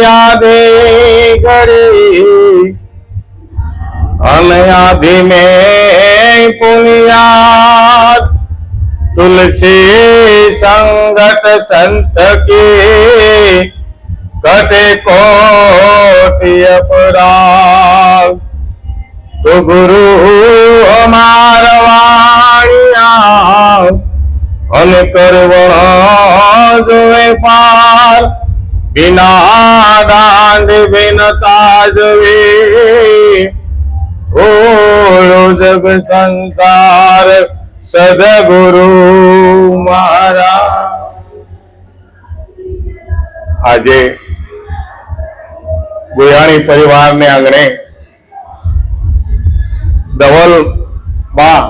યાદે ઘડી અને આધી મેં પુનિયાદ તુલસી સંગત સંત કી ઘટે કોટી અપરાધ તો ગુરુ અમાર વાણિયા અને કરવણ જોવે પાર બિના દાંડ બિન તાજ ઓળો જગ સંસાર સદગુરુ મારા આજે ગુયાણી પરિવારને આંગણે ધવલ બા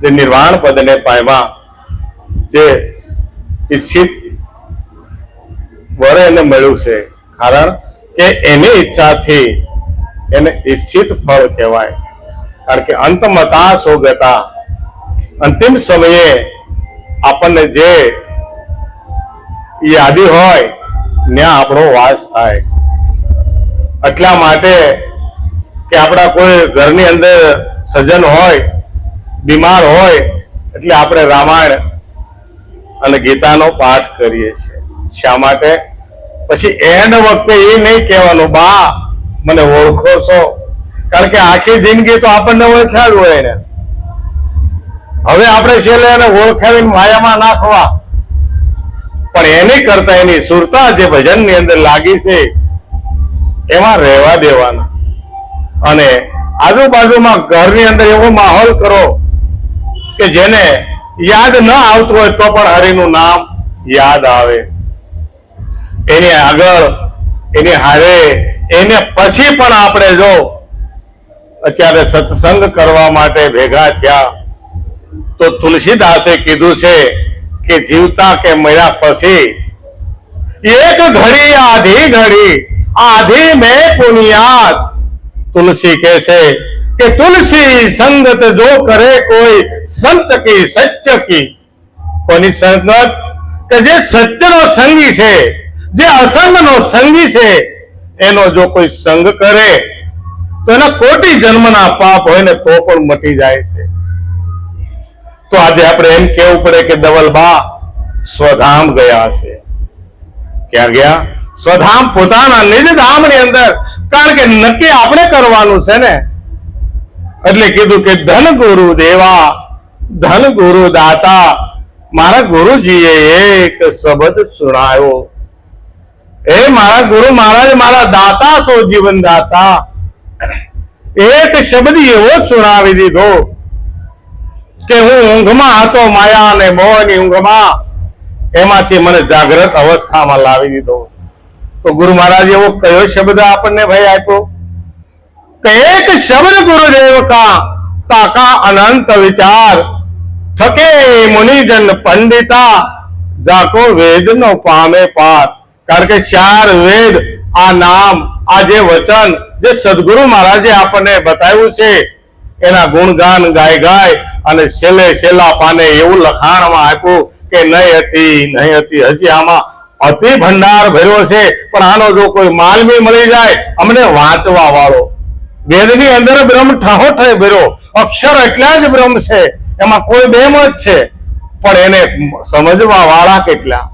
જે નિર્વાણ પદને પામ્યા જે ઈચ્છિત વર એને મળ્યું છે. કારણ કે એની ઈચ્છાથી એને ઈચ્છિત ફળ કહેવાય. કારણ કે અંતમતા સોગતા અંતિમ સમયે આપણને જે યાદી હોય, ત્યાં આપણો વાસ થાય. એટલા માટે કે આપણા કોઈ ઘરની અંદર સજ્જન હોય, બીમાર હોય, એટલે આપણે રામાયણ અને ગીતાનો પાઠ કરીએ છીએ. શા માટે? પછી એન્ડ વખતે એ નહીં કહેવાનું, બા, મને ઓળખો છો. કારણ કે આખી જિંદગી તો આપણને ઓળખ્યા હોય એને હવે આપણે છેલ્લે એને ઓળખાવીને માયામાં નાખવા. પણ એની કરતા એની સુરતા જે ભજનની અંદર લાગી છે, એમાં રહેવા દેવાના. અને આજુબાજુમાં ઘરની અંદર એવો માહોલ કરો કે જેને યાદ ન આવતું હોય તો પણ હરિનું નામ યાદ આવે. એની આગળ, એની હારે, એને પછી પણ આપણે જો અત્યારે સત્સંગ કરવા માટે ભેગા થયા, તો તુલસીદાસે કીધું છે કે જીવતા કે મર્યા પછી એક ઘડી, આધી ઘડી, આધી મેં પુનિયાત તુલસી કહે છે કે તુલસી સંગત જો કરે કોઈ સંત કી, સત્ય કી. કોની સંગત? કે જે સત્યનો સંગી છે જે અસંગનો સંગી છે, એનો જો કોઈ સંગ કરે, તો એના કોટી જન્મના પાપ હોય ને તો પણ મટી જાય છે. તો આજે આપણે એમ કેવું પડે કે દવલબા સ્વધામ ગયા છે. ક્યાં ગયા? સ્વધામ પોતાના નિજ ધામની અંદર. કારણ કે નક્કી આપણે કરવાનું છે ને. એટલે કીધું કે ધન ગુરુ દેવા, ધન ગુરુ દાતા, મારા ગુરુજીએ એક શબ્દ સુણાયો. એ મારા ગુરુ મહારાજ, મારા દાતા છો જીવન દાતા. એક શબ્દ એવો જ સુણાવી દીધો કે હું ઊંઘમાં હતો માયા અને મોહની ઊંઘમાં. એમાંથી મને જાગ્રત અવસ્થામાં લાવી દીધો. તો ગુરુ મહારાજ એવો કયો શબ્દ આપણને ભાઈ આપ્યો? એક શબ્દ ગુરુદેવ કા તાકા અનંત વિચાર. થકે મુનિજન પંડિતા, જાકો વેદ નો પામે પાર. કારણ કે ચાર વેદ, આ નામ, આ જે વચન, જે સદગુરુ મહારાજે આપણને બતાવ્યું છે, એના ગુણગાન ગાય ગાય અને છેલ્લે છેલ્લા પાને એવું લખાણમાં આપ્યું કે નહીં હતી નહીં હતી. હજી આમાં અતિ ભંડાર ભર્યો છે, પણ આનો જો કોઈ માલમી મળી જાય, અમને વાંચવા વાળો. વેદની અંદર બ્રહ્મ ઠાહો ઠાય ભર્યો. અક્ષર એટલા જ બ્રહ્મ છે, એમાં કોઈ બેમ જ છે, પણ એને સમજવા વાળા કેટલા?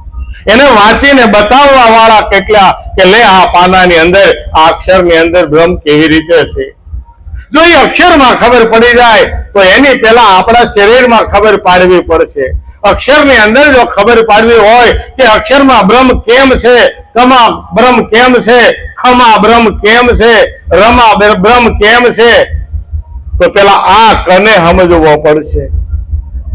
એને વાંચીને બતાવવા વાળા કેટલા કે લે આ પાનાની અંદર, આ અક્ષરની અંદર બ્રહ્મ કેવી રીતે છે? જો એ અક્ષરમાં ખબર પડી જાય, તો એની પહેલા આપણા શરીરમાં ખબર પાડવી પડશે. અક્ષરની અંદર જો ખબર પાડવી હોય કે અક્ષરમાં બ્રહ્મ કેમ છે, કમા બ્રહ્મ કેમ છે, ખમા બ્રહ્મ કેમ છે, રમા બ્રહ્મ કેમ છે, તો પેલા આ કને સમજવો પડશે.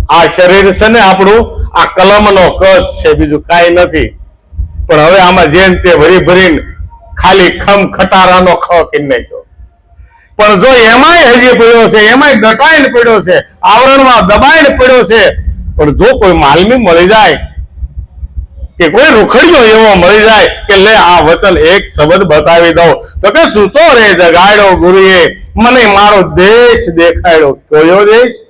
આ શરીર છે ને આપણું, આ કલમનો કચ છે, બીજું કાંઈ નથી. પણ હવે આમાં જેમ તે ભરી ભરીને ખાલી ખમ ખટારાનો ખ કરી નાખ્યો. પણ જો એમાંય હજી પડ્યો છે, એમાંય દટાઈને પડ્યો છે, આવરણમાં દબાઈને પડ્યો છે, પણ જો કોઈ માલમી મળી જાય, કે કોઈ રૂખડિયો એવો મળી જાય કે લે આ વચન એક શબ્દ બતાવી દઉં, તો કે સૂતો રે જગાડ્યો ગુરુએ, મને મારો દેશ દેખાડ્યો. કયો દેશ?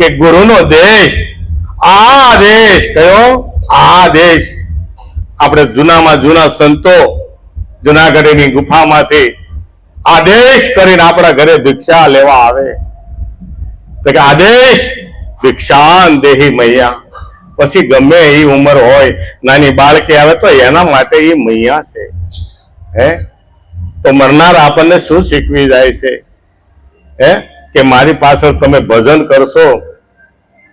કે ગુરુનો દેશ, આ દેશ, કયો? આ દેશ. આપણે જૂનામાં જૂના સંતો જુનાગઢની ગુફામાંથી આદેશ કરીને આપણા ઘરે ભિક્ષા લેવા આવે. તો કે આદેશ ભિક્ષાન દેહી મૈયા. પછી ગમે એ ઉંમર હોય, નાની બાળકી આવે તો એના માટે એ મૈયા છે. હે? તો મરનાર આપણને શું શીખવી જાય છે? હે? કે મારી પાછળ તમે ભજન કરશો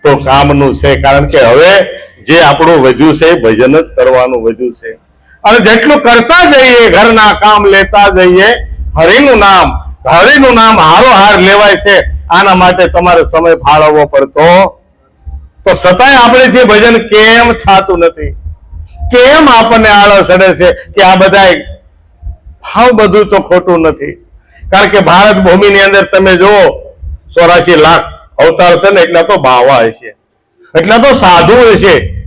તો કામનું છે. કારણ કે હવે જે આપણું વધ્યું છે ભજન જ કરવાનું વધ્યું છે. અને જેટલું કરતા જઈએ, ઘરના કામ લેતા જઈએ, હરિનું નામ હરિનું નામ હારો હાર લેવાય છે, આના માટે તમારે સમય ફાળવવો પડતો. તો છતાંય આપણે જે ભજન કેમ થતું નથી? કેમ આપણને આળસ અડે છે કે આ બધા ભાવ બધું તો ખોટું નથી? કારણ કે ભારત ભૂમિની અંદર તમે જુઓ ચોરાશી લાખ અવતાર છે ને, એટલા તો બાવા હશે એટલા તો સાધુ હશે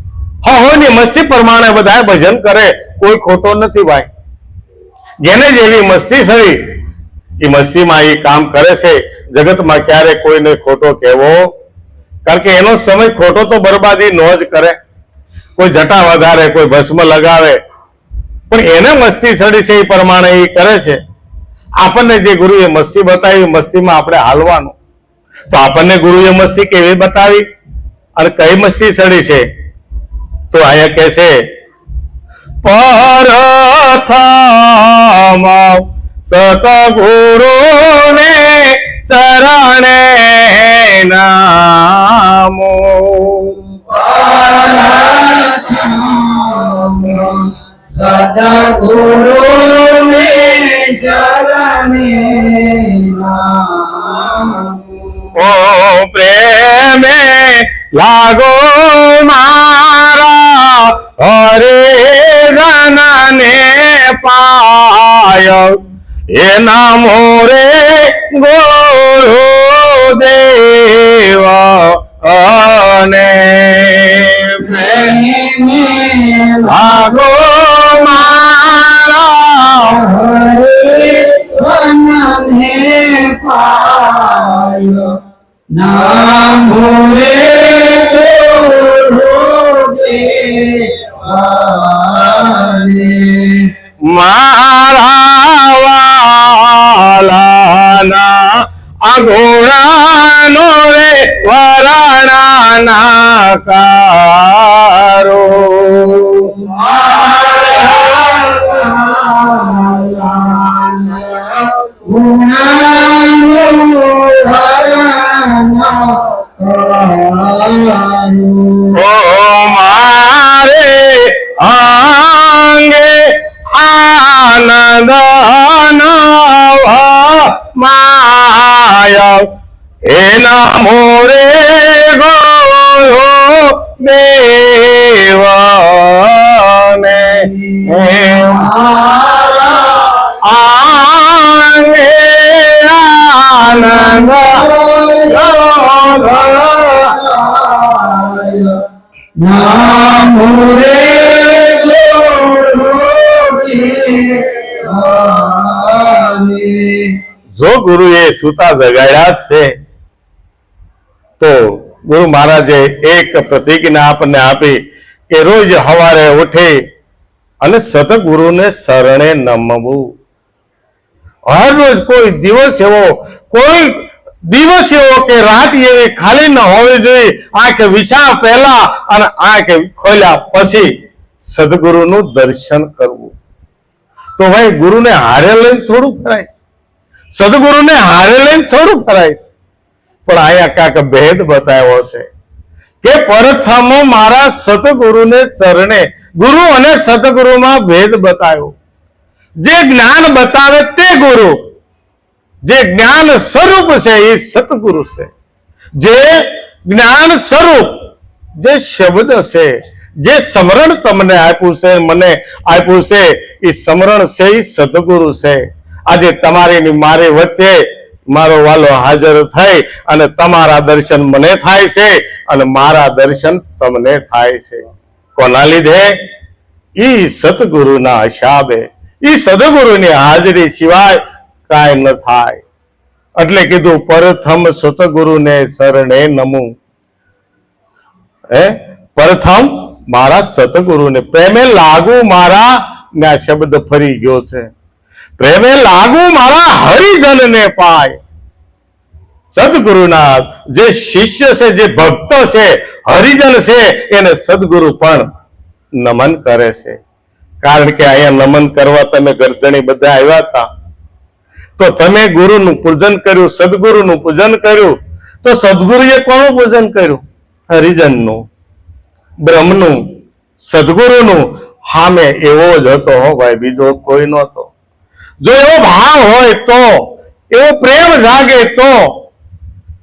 ની, મસ્તી પ્રમાણે બધા ભજન કરે. કોઈ ખોટો નથી ભાઈ. જેને જેવી મસ્તી થઈ, એ મસ્તીમાં એ કામ કરે છે. જગતમાં ક્યારે કોઈને ખોટો કહેવો? કારણ કે એનો સમય ખોટો તો બરબાદી નો જ કરે. કોઈ જટા વધારે, કોઈ ભસ્મ લગાવે. પણ એને મસ્તી સડી છે એ પ્રમાણે એ કરે છે. આપણને જે ગુરુએ મસ્તી બતાવી, મસ્તીમાં આપણે હાલવાનું. તો આપણને ગુરુએ મસ્તી કેવી બતાવી? અને કઈ મસ્તી સડી છે? તો અહીંયા કે છે સત ગુરુ ને શરણે નામો. સદગુરુ ને શરણે ઓ પ્રેમે લાગો મારા હરે રનને પાય. એના મોરે ગોળો દેવ અને પ્રેમે લાગો મારા હરે વનને પાયો નામો રે ગુરુ દેવાને મારા વાલાના અગોળાનો રે વરાણાના કારો ઓ મારે અંગે આનંદ માય એના મોરે ગો દેવાને. આનંદ નામો રે દેવાને જો ગુરુએ સુતા જગાડ્યા છે, તો ગુરુ મહારાજે એક પ્રતિજ્ઞા આપણને આપી કે રોજ સવારે ઉઠી અને સતગુરુને શરણે નમવું. હર રોજ કોઈ દિવસ એવો કોઈ દિવસ એવો કે રાત એવી ખાલી ન હોવી જોઈએ. આંખ વિછા પહેલા અને આંખ ખોલ્યા પછી સદગુરુનું દર્શન કરવું. તો ભાઈ ગુરુને હારે લઈને થોડું ફરાય. સદગુરુને હારે લઈને થોડું ફરાય. પણ અહીંયા કાંક ભેદ બતાવ્યો છે કે પરથમો મારા સતગુરુને ચરણે ગુરુ અને સતગુરુમાં ભેદ બતાવ્યો. જે જ્ઞાન બતાવે તે ગુરુ જે જ્ઞાન સ્વરૂપ છે એ સતગુરુ છે. જે જ્ઞાન સ્વરૂપ, જે શબ્દ છે, જે સમરણ તમને આપ્યું છે, મને આપ્યું છે, એ સમરણ છે એ સદગુરુ છે. આજે તમારી મારી વચ્ચે મારો વાલો હાજર થઈ અને તમારા દર્શન મને થાય છે અને મારા દર્શન તમને થાય છે. કોના લીધે? ઈ સતગુરુના હિસાબે. ઈ સદગુરુની હાજરી સિવાય કાંઈ ન થાય. એટલે કીધું, પ્રથમ સતગુરુને શરણે નમું. હે? પ્રથમ મારા સતગુરુને. પ્રેમે લાગુ મારા, ને આ શબ્દ ફરી ગયો છે. પ્રેમે લાગુ મારા હરિજનને પાય. સદગુરુના જે શિષ્ય છે, જે ભક્તો છે, હરિજન છે, એને સદગુરુ પણ નમન કરે છે. કારણ કે અહીંયા નમન કરવા તમે ગરદણી બધા આવ્યા હતા. તો તમે ગુરુનું પૂજન કર્યું, સદગુરુનું પૂજન કર્યું, તો સદગુરુએ કોનું પૂજન કર્યું? હરિજનનું, બ્રહ્મનું, સદગુરુનું. હામે એવો જ હતો ભાઈ, બીજો કોઈ નહોતો. જો એવો ભાવ હોય તો, એવો પ્રેમ જાગે તો,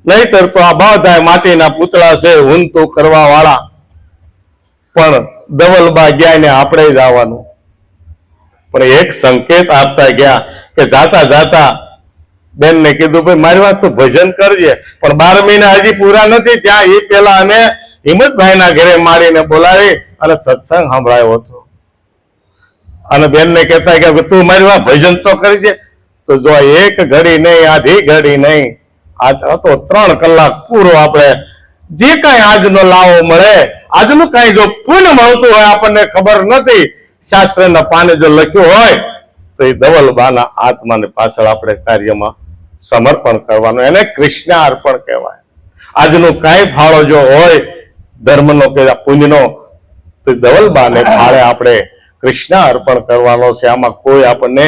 નહીતર તો આ બધા માટીના પૂતળા છે હું તો કરવા વાળા પણ દવલબા ગયા ને આપણે જ આવવાનું. પણ એક સંકેત આપતા ગયા કે જાતા જાતા બેન ને કીધું, ભાઈ, મારી વાત તો ભજન કરજે. પણ બાર મહિના હજી પૂરા નથી ત્યાં એ પેલા અમે હિંમતભાઈ ના ઘરે મારીને બોલાવી અને સત્સંગ સંભળાયો હતો. અને બેન ને કહેતા કે તું મારી વાત ભજન તો કરજે. તો જો એક ઘડી નહીં, આધી ઘડી નહીં આ તો ત્રણ કલાક પૂરો આપણે. જે કાંઈ આજનો લાવો મળે, આજનું કાંઈ જો પુણ્ય મળતું હોય, આપણને ખબર નથી. શાસ્ત્રના પાને જો લખ્યું હોય તો એ ધવલબાના આત્માને પાછળ આપણે કાર્યમાં સમર્પણ કરવાનું એને કૃષ્ણ અર્પણ કહેવાય. આજનો કાંઈ ફાળો જો હોય ધર્મનો કે પુણ્યનો તો ધવલબાને ફાળે આપણે કૃષ્ણ અર્પણ કરવાનો છે. આમાં કોઈ આપણને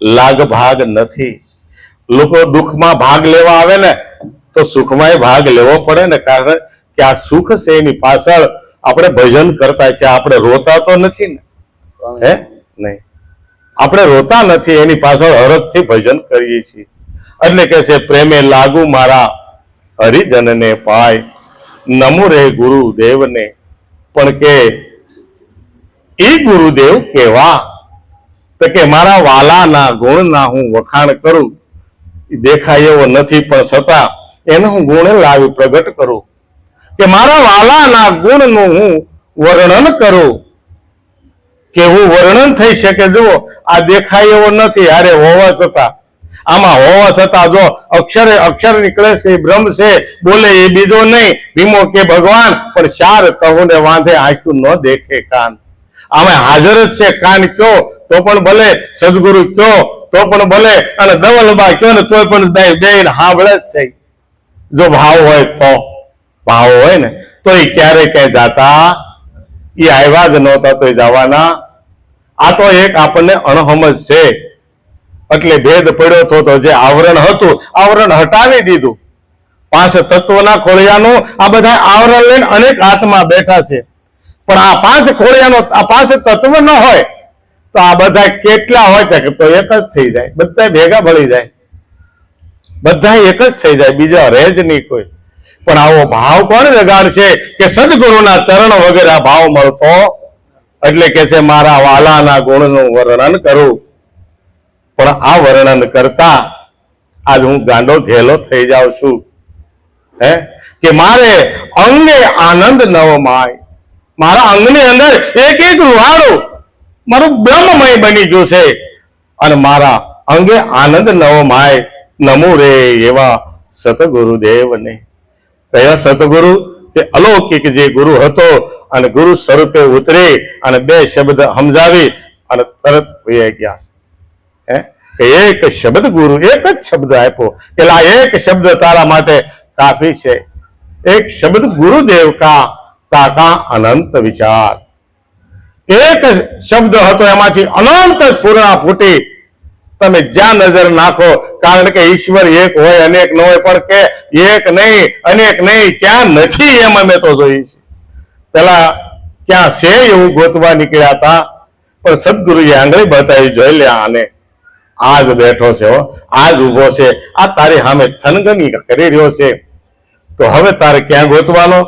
લાગ ભાગ નથી. લોકો દુઃખમાં ભાગ લેવા આવે ને તો સુખમાં ભાગ લેવો પડે ને કારણ કે આ સુખ છે એની પાછળ આપણે ભજન કરતા કે આપણે રોતા તો નથી ને. હે? નહીં. આપણે રોતા નથી, એની પાછળ હરખથી ભજન કરીએ છીએ. એટલે કે છે, પ્રેમે લાગુ મારા હરિજનને પાય, નમો રે ગુરુદેવને. પણ કે એ ગુરુદેવ કેવા? તો કે, મારા વાલાના ગુણના હું વખાણ કરું. દેખાય એવો નથી, પણ છતાં એનો હું ગુણ લાવી પ્રગટ કરું. કે, મારા વાલાના ગુણનું હું વર્ણન કરું. કેવું વર્ણન થઈ શકે જુઓ, આ દેખાય એવો નથી અરે હોવા છતાં. આમાં હોવા છતાં જો અક્ષરે અક્ષર નીકળે છે બ્રહ્મ છે, બોલે એ બીજો નહીં, ભીમો કે ભગવાન, પણ ચાર કહુને વાંધે આંખ્યું ન દેખે કાન. આમાં હાજર જ છે, કાન કયો, તો પણ ભલે, સદગુરુ કયો, તો પણ ભલે, અને દવલબા કયો ને તોય પણ બે હાંભળે જ છે. જો ભાવ હોય તો, ભાવ હોય ને, તો એ ક્યારે ક્યાંય જાતા એ આવ્યા જ નહોતા તો જવાના. આ તો એક આપણને અણહમજ છે. એટલે ભેદ પડ્યો તો તો જે આવરણ હતું, આવરણ હટાવી દીધું. પાંચ તત્વના ખોળિયાનું આ બધા આવરણ લઈને અનેક આત્મા બેઠા છે. પણ આ પાંચ ખોળિયાનો, આ પાંચ તત્વ ન હોય, તો આ બધા કેટલા હોય કે તો એક જ થઈ જાય. બધા ભેગા ભળી જાય. બધા એક જ થઈ જાય, બીજા રહે જ નહીં કોઈ. પણ આવો ભાવ કોણ જગાડશે કે સદગુરુના ચરણ વગર આ ભાવ મળતો એટલે કે છે, મારા વાલાના ગુણનું વર્ણન કરું. પણ આ વર્ણન કરતા આજ હું ગાંડો ઘેલો થઈ જાઉં છું. હે? કે મારે અંગે આનંદ નવ માય. મારા અંગની અંદર એક એક રૂહાડું મારું બ્રહ્મમય બની ગયું છે. અને મારા અંગે આનંદ નવ માય. નમો રે એવા સતગુરુદેવને. કયા સતગુરુ કે અલૌકિક જે ગુરુ હતો અને ગુરુ સ્વરૂપે ઉતરી અને બે શબ્દ સમજાવી અને તરત ગયા હે? એક શબ્દ ગુરુ, એક જ શબ્દ આપ્યો. કે આ એક શબ્દ તારા માટે કાફી છે. એક શબ્દ ગુરુદેવ કા, તાકા અનંત વિચાર. એક શબ્દ હતો એમાંથી અનંત પૂર્ણા ફૂટી તમે જ્યાં નજર નાખો, કારણ કે ઈશ્વર એક હોય, અનેક ન હોય, પણ કે એક નહીં, અનેક નહીં, ક્યાં નથી એમ અમે તો જોઈ પેલા ક્યાં છે એવું ગોતવા નીકળ્યા હતા, પણ સદગુરુએ આંગળી બતાવી જોઈ લે, આને આજ બેઠો છે આજ ઊભો છે, આ તારી સામે થનગની કરી રહ્યો છે. તો હવે તારે ક્યાં ગોતવાનો?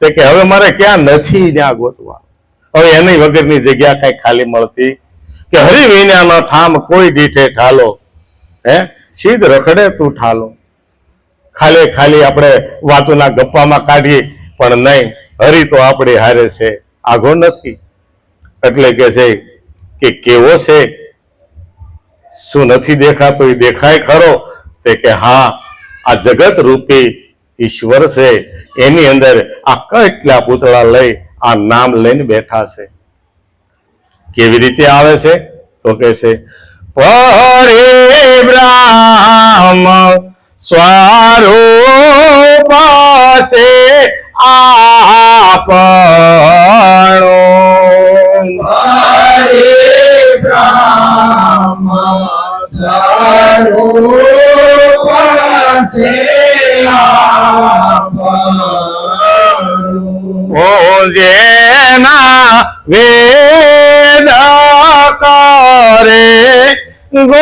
તે કે હવે મારે ક્યાં નથી ત્યાં ગોતવા હવે એની વગરની જગ્યા કઈ ખાલી મળતી કે હરી વિનાનો ઠામ કોઈ દીઠે ઠાલો? હે? સીધ રખડે તું ઠાલો. ખાલી ખાલી આપણે વાતોના ગપ્પામાં કાઢીએ, પણ નહીં, હરી તો આપણી હારે છે, આઘો નથી. એટલે કે છે કે કેવો છે? શું નથી દેખાતું? એ દેખાય ખરો. તે કે હા, આ જગત રૂપી ઈશ્વર છે. એની અંદર આ કેટલા પૂતળા લઈ આ નામ લઈને બેઠા છે. કેવી રીતે આવે છે તો કે છે પરિબ્રામ સ્વરૂપ છે આપણો હરે બ્રહ્મ સ્વરૂપ સે આપણું. ઓ જેના ગુણગાન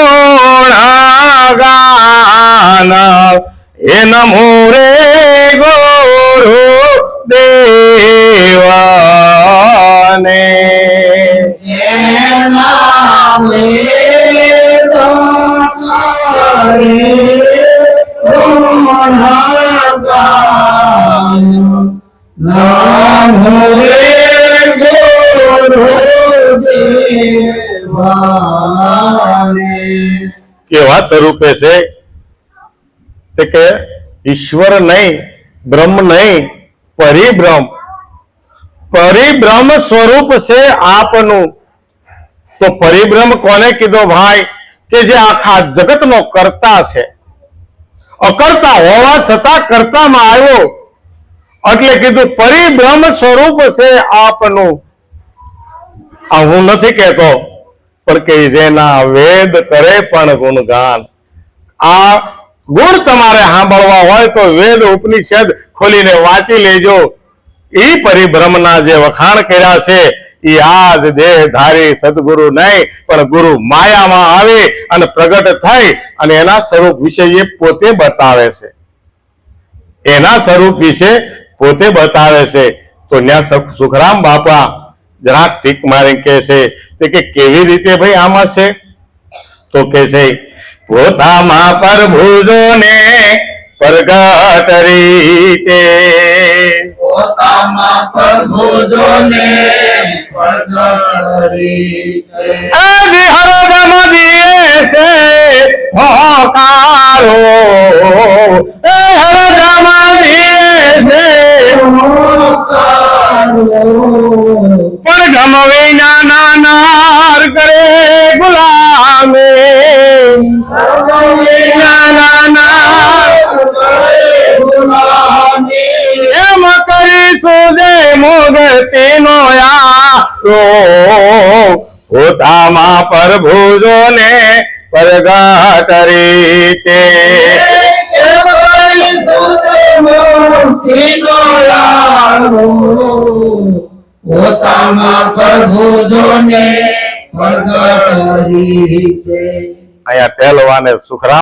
એ નમુરે ગોરો દેવાને નામ રે ગુરુદેવાને. કેવા સ્વરૂપે છે તે કે ઈશ્વર નહીં, બ્રહ્મ નહીં, પરિબ્રહ્મ. પરિબ્રહ્મ સ્વરૂપ છે આપનું. તો પરિબ્રહ્મ કોને કીધો ભાઈ? કે જે આખા જગતનો કરતા છે. અકર્તા હોવા છતાં કરતામાં આવ્યો. એટલે કીધું પરિબ્રહ્મ સ્વરૂપ છે આપનું. આ હું નથી કહેતો. પણ કે જેના વેદ કરે પણ ગુણગાન. આ ગુણ તમારે સાંભળવા હોય તો વેદ ઉપનિષદ ખોલીને વાંચી લેજો. એ પરિભ્રમના જે વખાણ કર્યા છે, ઈ આજ દેહધારી સદગુરુ નહીં, પણ ગુરુ માયામાં આવી અને પ્રગટ થઈ અને એના સ્વરૂપ વિશે એ પોતે બતાવે છે. એના સ્વરૂપ વિશે પોતે બતાવે છે. તો ત્યાં સુખ- સુખરામ બાપા જરાક ટીક મારી કે છે તે કે કેવી રીતે ભાઈ આમાં છે? તો કે છે પોતામાં પ્રભુજો ને પ્રગટ રીતે. પોતામાં પ્રભુજોને પ્રગટ રીતે. આદિ હરદમ દિએ છે હોકારો એ હરદમ દિએ છે પણ ગમ વિના નાનાર કરે ગુલામે. નાના એમ કરીશું જે મોગતીનો યારો પોતામાં પ્રભુજો ને પ્રગટ રીતે. પોતામાં પ્રભુજોને પ્રગટ રીતે અહીંયા પહેલવાને સુખરામ